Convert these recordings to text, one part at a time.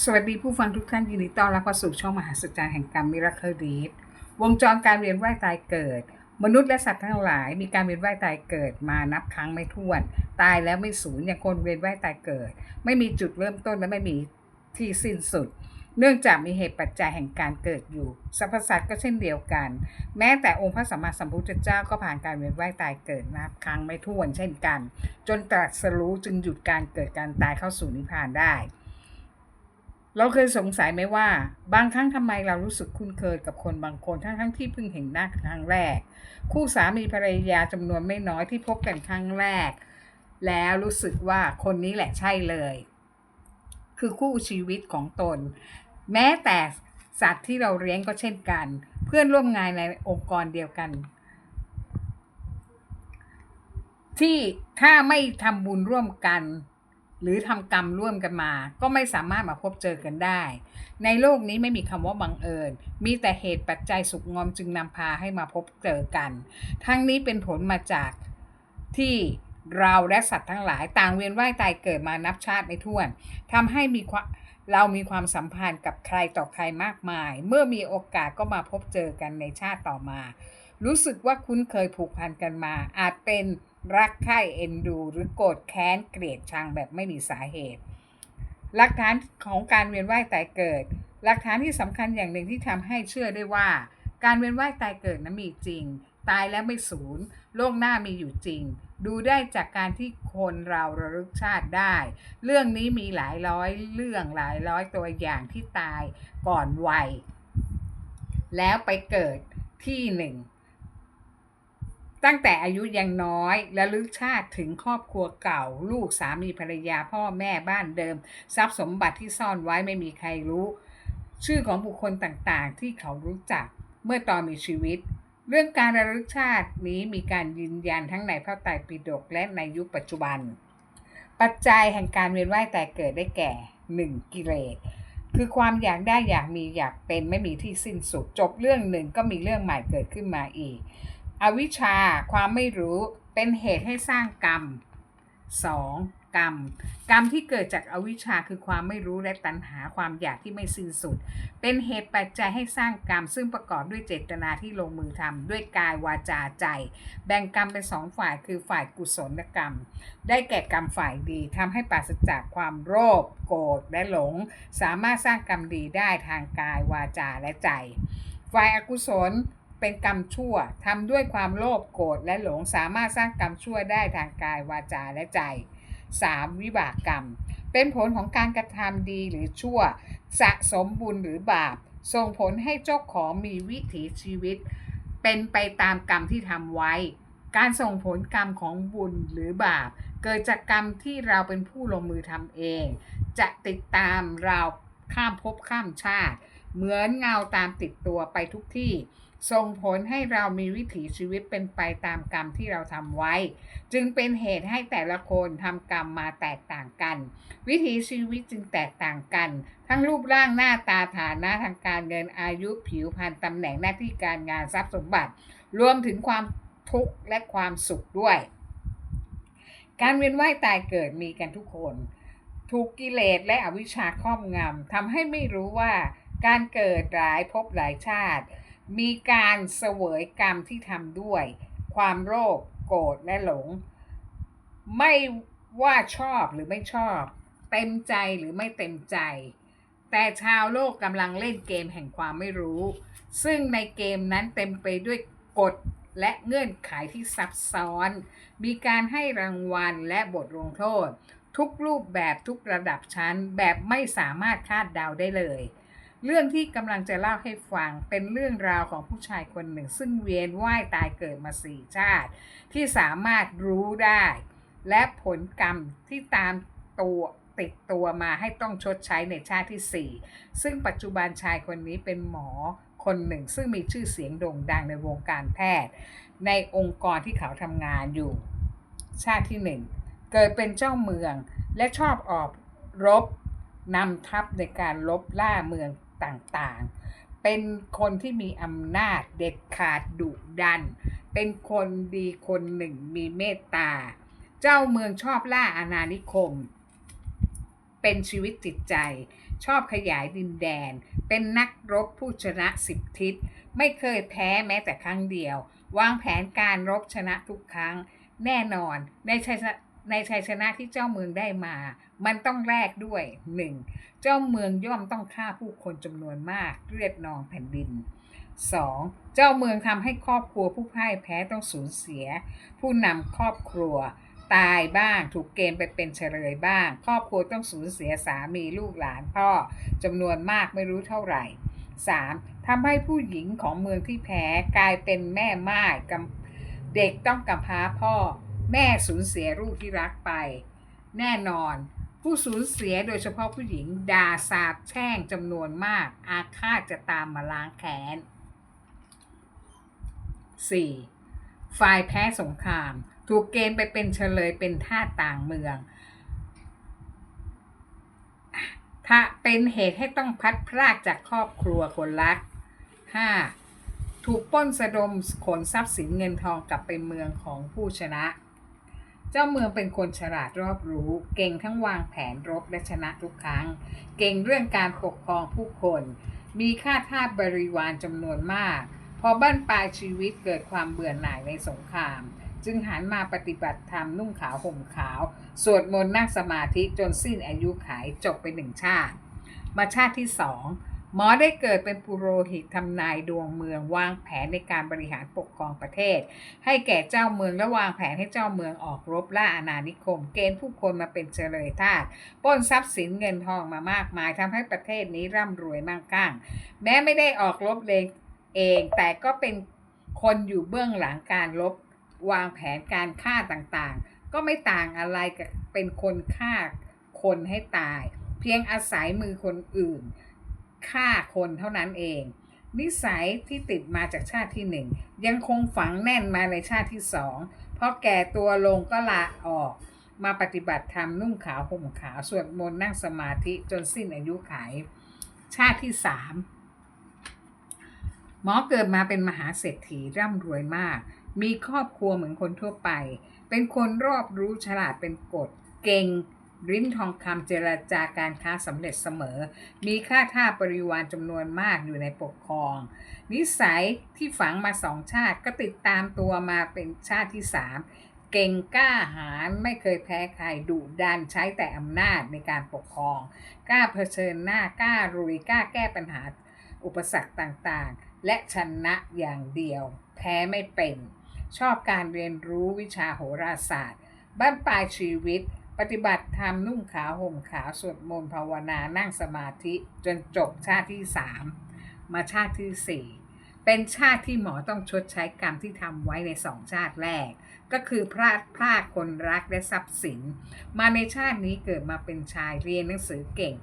สวัสดีผู้ฟังทุกท่านยินดีต้อนรับเข้าสู่ช่องมหาสัจจรรย์แห่งกรรมมิราเคิลดีวงจรการเวียนว่ายตายเกิด มนุษย์และสัตว์ทั้งหลาย มีการเวียนว่ายตายเกิดมานับครั้งไม่ถ้วน ตายแล้วไม่สูญอย่างคนเวียนว่ายตายเกิด ไม่มีจุดเริ่มต้นและไม่มีที่สิ้นสุด เนื่องจากมีเหตุปัจจัยแห่งการเกิดอยู่สรรพสัตว์ก็เช่นเดียวกัน แม้แต่องค์พระสัมมาสัมพุทธเจ้าก็ผ่านการเวียนว่ายตายเกิดนับครั้งไม่ถ้วนเช่นกัน จนตรัสรู้จึงหยุดการเกิดการตายเข้าสู่นิพพานได้ เราเคยสงสัยไหมว่า บางครั้งทำไมเรารู้สึกคุ้นเคยกับคนบางคนทั้งทั้งที่เพิ่งเห็นหน้าครั้งแรก คู่สามีภรรยาจำนวนไม่น้อยที่พบกันครั้งแรก แล้วรู้สึกว่าคนนี้แหละใช่เลย คือคู่ชีวิตของตน แม้แต่สัตว์ที่เราเลี้ยงก็เช่นกัน เพื่อนร่วมงานในองค์กรเดียวกัน ที่ถ้าไม่ทำบุญร่วมกัน หรือทำกรรมร่วมกันมา ก็ไม่สามารถมาพบเจอกันได้ ในโลกนี้ไม่มีคำว่าบังเอิญ มีแต่เหตุปัจจัยสุขงอมจึงนำพาให้มาพบเจอกัน ทั้งนี้เป็นผลมาจากที่เราและสัตว์ทั้งหลายต่างเวียนว่ายตายเกิดมานับชาติไม่ถ้วนทำให้มีความ เรามีความสัมพันธ์กับใครต่อใครมากมาย เมื่อมีโอกาสก็มาพบเจอกันในชาติต่อมา รู้สึกว่าคุ้นเคยผูกพันกันมา อาจเป็นรักใคร่เอ็นดู หรือโกรธแค้นเกลียดชังแบบไม่มีสาเหตุ หลักฐานของการเวียนว่ายตายเกิด หลักฐานที่สำคัญอย่างหนึ่งที่ทำให้เชื่อได้ว่า การเวียนว่ายตายเกิดนั้นมีจริง ตายแล้วไม่สูญโลกหน้ามีอยู่จริง ดูได้จากการที่คนเราระลึกชาติได้ เรื่องนี้มีหลายร้อยเรื่องหลายร้อยตัวอย่างที่ตายก่อนวัย แล้วไปเกิดที่หนึ่งตั้งแต่อายุยังน้อยและลึกชาติถึงครอบครัวเก่า ลูกสามีภรรยาพ่อแม่บ้านเดิม ทรัพย์สมบัติที่ซ่อนไว้ไม่มีใครรู้ ชื่อของบุคคลต่างๆ ที่เขารู้จักเมื่อตอนมีชีวิต เรื่องการระลึกชาตินี้มีการยืนยันทั้งในพระไตรปิฎกและในยุคปัจจุบัน ปัจจัยแห่งการเวียนว่ายแต่เกิดได้แก่ 1. กิเลสคือความอยากได้อยากมีอยากเป็นไม่มีที่สิ้นสุด จบเรื่องหนึ่งก็มีเรื่องใหม่เกิดขึ้นมาอีก อวิชชาความไม่รู้เป็นเหตุให้สร้างกรรม 2. กรรม กรรมที่เกิดจากอวิชชาคือความไม่รู้และตัณหาความอยากที่ไม่สิ้นสุด เป็นเหตุปัจจัยให้สร้างกรรม ซึ่งประกอบด้วยเจตนาที่ลงมือทำด้วยกายวาจาใจ แบ่งกรรมเป็นสองฝ่ายคือฝ่ายกุศลกรรม ได้แก่กรรมฝ่ายดีทำให้ปราศจากความโลภโกรธและหลง สามารถสร้างกรรมดีได้ทางกายวาจาและใจ ฝ่ายอกุศลเป็นกรรมชั่วทำด้วยความโลภโกรธและหลงสามารถสร้างกรรมชั่วได้ทางกายวาจาและใจ 3. วิบากกรรม เป็นผลของการกระทำดีหรือชั่ว สะสมบุญหรือบาป ส่งผลให้เจ้าของมีวิถีชีวิต เป็นไปตามกรรมที่ทำไว้ การส่งผลกรรมของบุญหรือบาป เกิดจากกรรมที่เราเป็นผู้ลงมือทำเอง จะติดตามเราข้ามภพข้ามชาติ เหมือนเงาตามติดตัวไปทุกที่ ส่งผลให้เรามีวิถีชีวิตเป็นไปตามกรรมที่เราทำไว้ จึงเป็นเหตุให้แต่ละคนทำกรรมมาแตกต่างกัน วิถีชีวิตจึงแตกต่างกัน ทั้งรูปร่างหน้าตาฐานะทางการเงินอายุผิวพรรณตำแหน่งหน้าที่การงานทรัพย์สมบัติ รวมถึงความทุกข์และความสุขด้วย การเวียนว่ายตายเกิดมีกันทุกคน ถูกกิเลสและอวิชชาครอบงำทำให้ไม่รู้ว่าการเกิดหลายภพหลายชาติ มีการเสวยกรรมที่ทำด้วย ความโลภโกรธและหลง ไม่ว่าชอบหรือไม่ชอบ เต็มใจหรือไม่เต็มใจ แต่ชาวโลกกำลังเล่นเกมแห่งความไม่รู้ ซึ่งในเกมนั้นเต็มไปด้วยกฎและเงื่อนไขที่ซับซ้อน มีการให้รางวัลและบทลงโทษ ทุกรูปแบบทุกระดับชั้นแบบไม่สามารถคาดเดาได้เลย เรื่องที่กำลังจะเล่าให้ฟังเป็นเรื่องราวของผู้ชายคนหนึ่ง ซึ่งเวียนว่ายตายเกิดมาสี่ชาติ ที่สามารถรู้ได้ และผลกรรมที่ตามตัวติดตัวมาให้ต้องชดใช้ในชาติที่ 4 ซึ่งปัจจุบันชายคนนี้เป็นหมอคนหนึ่ง ซึ่งมีชื่อเสียงโด่งดังในวงการแพทย์ ในองค์กรที่เขาทำงานอยู่ ชาติที่หนึ่งเกิดเป็นเจ้าเมืองและชอบออกรบนำทัพในการลบล่าเมือง ต่างๆ เป็นคนที่มีอำนาจเด็ดขาดดุดัน เป็นคนดีคนหนึ่งมีเมตตา เจ้าเมืองชอบล่าอาณานิคม เป็นชีวิตจิตใจ ชอบขยายดินแดน เป็นนักรบผู้ชนะสิบทิศ ไม่เคยแพ้แม้แต่ครั้งเดียว วางแผนการรบชนะทุกครั้ง แน่นอนในชัยชนะ ในชัยชนะที่เจ้าเมืองได้มา มันต้องแลกด้วย 1. เจ้าเมืองย่อมต้องฆ่าผู้คนจำนวนมากเลือดนองแผ่นดิน 2. เจ้าเมืองทำให้ครอบครัวผู้พ่ายแพ้ต้องสูญเสีย ผู้นำครอบครัว ตายบ้างถูกเกณฑ์ไปเป็นเฉลยบ้าง ครอบครัวต้องสูญเสียสามีลูกหลานพ่อจำนวนมากไม่รู้เท่าไหร่ 3. ทำให้ผู้หญิงของเมืองที่แพ้กลายเป็นแม่ไม้กำเด็กต้องกำพร้าพ่อ แม่สูญเสียลูกที่รักไป แน่นอน ผู้สูญเสียโดยเฉพาะผู้หญิงด่าสาบแช่งจำนวนมาก อาฆาตจะตามมาล้างแค้น 4. ฝ่ายแพ้สงคราม ถูกเกณฑ์ไปเป็นเฉลยเป็นท่าต่างเมืองถ้าเป็นเหตุให้ต้องพัดพรากจากครอบครัวคนรัก 5. ถูกป้นสะดมขนทรัพย์สินเงินทองกลับไปเมืองของผู้ชนะ เจ้าเมืองเป็นคนฉลาดรอบรู้ เก่งทั้งวางแผนรบและชนะทุกครั้ง เก่งเรื่องการปกครองผู้คน มีค่าทาสบริวารจำนวนมาก พอบ้านปลายชีวิตเกิดความเบื่อหน่ายในสงคราม จึงหันมาปฏิบัติธรรมนุ่งขาวห่มขาว สวดมนต์นั่งสมาธิจนสิ้นอายุขายจบไปหนึ่งชาติ มาชาติที่สอง หมอได้เกิดเป็นปุโรหิตทำนายดวงเมืองวางแผนในการบริหารปกครองประเทศ ให้แก่เจ้าเมืองและวางแผนให้เจ้าเมืองออกรบล่าอาณานิคม เกณฑ์ผู้คนมาเป็นเฉลยทาสปล้นทรัพย์สินเงินทองมามากมายทำให้ประเทศนี้ร่ำรวยมั่งคั่ง แม้ไม่ได้ออกรบเลยเองแต่ก็เป็นคนอยู่เบื้องหลังการรบวางแผนการฆ่าต่างๆ ก็ไม่ต่างอะไรกับเป็นคนฆ่าคนให้ตาย เพียงอาศัยมือคนอื่น ฆ่าคนเท่านั้นเอง นิสัยที่ติดมาจากชาติที่หนึ่งยังคงฝังแน่นมาในชาติที่สองพอแก่ตัวลงก็ลาออก มาปฏิบัติธรรมนุ่งขาวห่มขาวสวดมนต์นั่งสมาธิจนสิ้นอายุขยชาติที่สามหมอเกิดมาเป็นมหาเศรษฐีร่ำรวยมาก มีครอบครัวเหมือนคนทั่วไป เป็นคนรอบรู้ฉลาดเป็นกฎ เก่ง ริ้นทองคำเจรจาการค้าสำเร็จเสมอ มีค่าท่าบริวารจำนวนมากอยู่ในปกครอง นิสัยที่ฝังมาสองชาติก็ติดตามตัวมาเป็นชาติที่สามเก่งกล้าหาญไม่เคยแพ้ใครดุดันใช้แต่อำนาจในการปกครอง กล้าเผชิญหน้ากล้ารุยกล้าแก้ปัญหาอุปสรรคต่างๆ และชนะอย่างเดียว แพ้ไม่เป็น ชอบการเรียนรู้วิชาโหราศาสตร์ บ้านปลายชีวิต ฏิบัติธรรมนุ่งขาวห่มขาวสวดมนต์ภาวนานั่งสมาธิจนจบชาติที่สามมาชาติที่สี่เป็นชาติที่หมอต้องชดใช้กรรมที่ทำไว้ในสองชาติแรก ก็คือพลาดพลาดคนรักและทรัพย์สิน มาในชาตินี้เกิดมาเป็นชายเรียนหนังสือเก่ง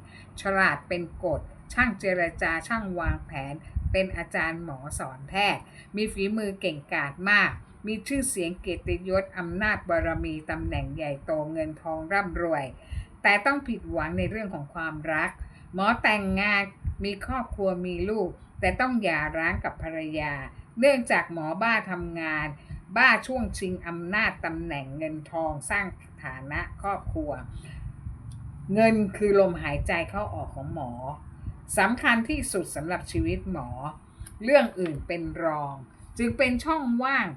ฉลาดเป็นกฎ ช่างเจรจาช่างวางแผน เป็นอาจารย์หมอสอนแพทย์ มีฝีมือเก่งกาจมาก มีชื่อเสียงเกียรติยศอำนาจบารมีตำแหน่งใหญ่โตเงินทองร่ำรวย แต่ต้องผิดหวังในเรื่องของความรัก หมอแต่งงานมีครอบครัวมีลูก แต่ต้องหย่าร้างกับภรรยา เนื่องจากหมอบ้าทำงาน บ้าช่วงชิงอำนาจตำแหน่งเงินทองสร้างฐานะครอบครัว เงินคือลมหายใจเข้าออกของหมอสำคัญที่สุดสำหรับชีวิตหมอ เรื่องอื่นเป็นรอง จึงเป็นช่องว่าง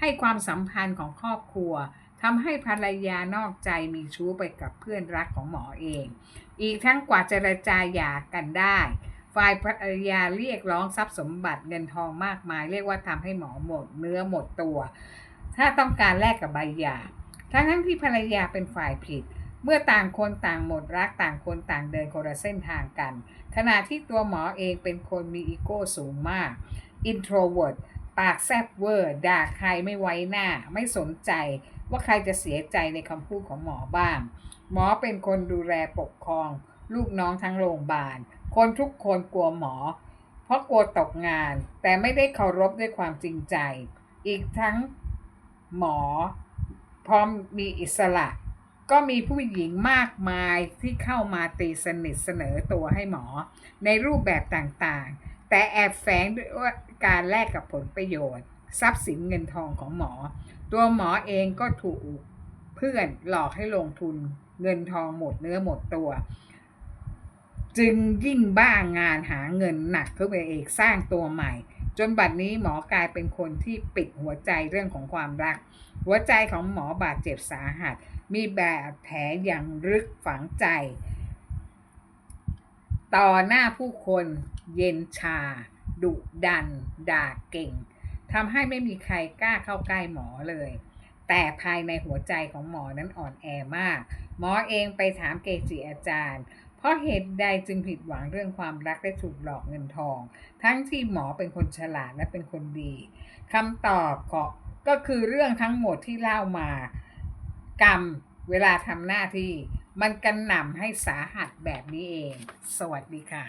ให้ความสัมพันธ์ของครอบครัวทำให้ภรรยานอกใจมีชู้ไปกับเพื่อนรักของหมอเอง อีกทั้งกว่าเจรจาหย่ากันได้ ฝ่ายภรรยาเรียกร้องทรัพย์สมบัติเงินทองมากมาย เรียกว่าทำให้หมอหมดเนื้อหมดตัว ถ้าต้องการแลกกับใบหย่า ทั้งทั้งที่ภรรยาเป็นฝ่ายผิด เมื่อต่างคนต่างหมดรักต่างคนต่างเดินคนละเส้นทางกัน ขณะที่ตัวหมอเองเป็นคนมีอีโก้สูงมาก introvert ปากแซบเวอร์ด่าใครไม่ไว้หน้า ไม่สนใจว่าใครจะเสียใจในคำพูดของหมอบ้าง หมอเป็นคนดูแลปกครอง ลูกน้องทั้งโรงพยาบาล คนทุกคนกลัวหมอ เพราะกลัวตกงาน แต่ไม่ได้เคารพด้วยความจริงใจ อีกทั้งหมอพร้อมมีอิสระ ก็มีผู้หญิงมากมายที่เข้ามาตีสนิทเสนอตัวให้หมอ ในรูปแบบต่างๆ แต่แอบแฝงด้วยการแลกกับผลประโยชน์ ทรัพย์สินเงินทองของหมอ ตัวหมอเองก็ถูกเพื่อนหลอกให้ลงทุนเงินทองหมดเนื้อหมดตัว จึงยิ่งบ้างานหาเงินหนักขึ้นไปเอกสร้างตัวใหม่ จนบัดนี้หมอกลายเป็นคนที่ปิดหัวใจเรื่องของความรัก หัวใจของหมอบาดเจ็บสาหัส มีบาดแผลอย่างลึกฝังใจ ต่อหน้าผู้คนเย็นชา ดุดัน ด่าเก่งทำให้ไม่มีใครกล้าเข้าใกล้หมอเลย แต่ภายในหัวใจของหมอนั้นอ่อนแอมาก หมอเองไปถามเกจิอาจารย์ เพราะเหตุใดจึงผิดหวังเรื่องความรักและถูกหลอกเงินทอง ทั้งที่หมอเป็นคนฉลาดและเป็นคนดีคำตอบก็ก็คือเรื่องทั้งหมดที่เล่ามากรรมเวลาทำหน้าที่ มันกันหน่ำให้สาหัสแบบนี้เอง สวัสดีค่ะ